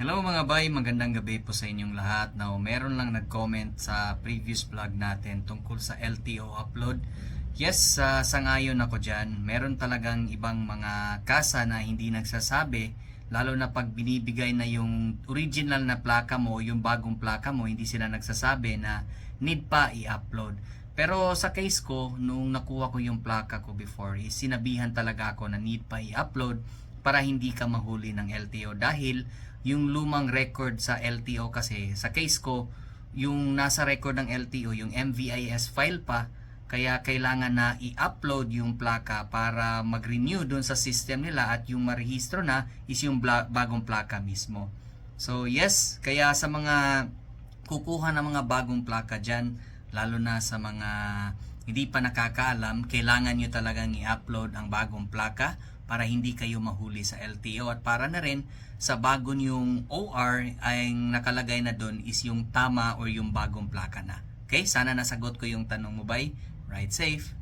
Hello mga bay, magandang gabi po sa inyong lahat. Now, meron lang nag-comment sa previous vlog natin tungkol sa LTO upload. Yes, sa sangayon ako dyan. Meron talagang ibang mga kasa na hindi nagsasabi, lalo na pag binibigay na yung original na plaka mo, yung bagong plaka mo, hindi sila nagsasabi na need pa i-upload. Pero sa case ko, nung nakuha ko yung plaka ko before, sinabihan talaga ako na need pa i-upload para hindi ka mahuli ng LTO dahil yung lumang record sa LTO kasi sa case ko yung nasa record ng LTO yung MVIS file pa kaya kailangan na i-upload yung plaka para mag-renew doon sa system nila at yung marehistro na is yung bagong plaka mismo. So yes, kaya sa mga kukuha ng mga bagong plaka dyan, lalo na sa mga hindi pa nakakaalam, kailangan nyo talagang i-upload ang bagong plaka para hindi kayo mahuli sa LTO at para na rin sa bago yung OR ay nakalagay na doon is yung tama or yung bagong plaka na. Okay, sana nasagot ko yung tanong mo bay. Ride safe!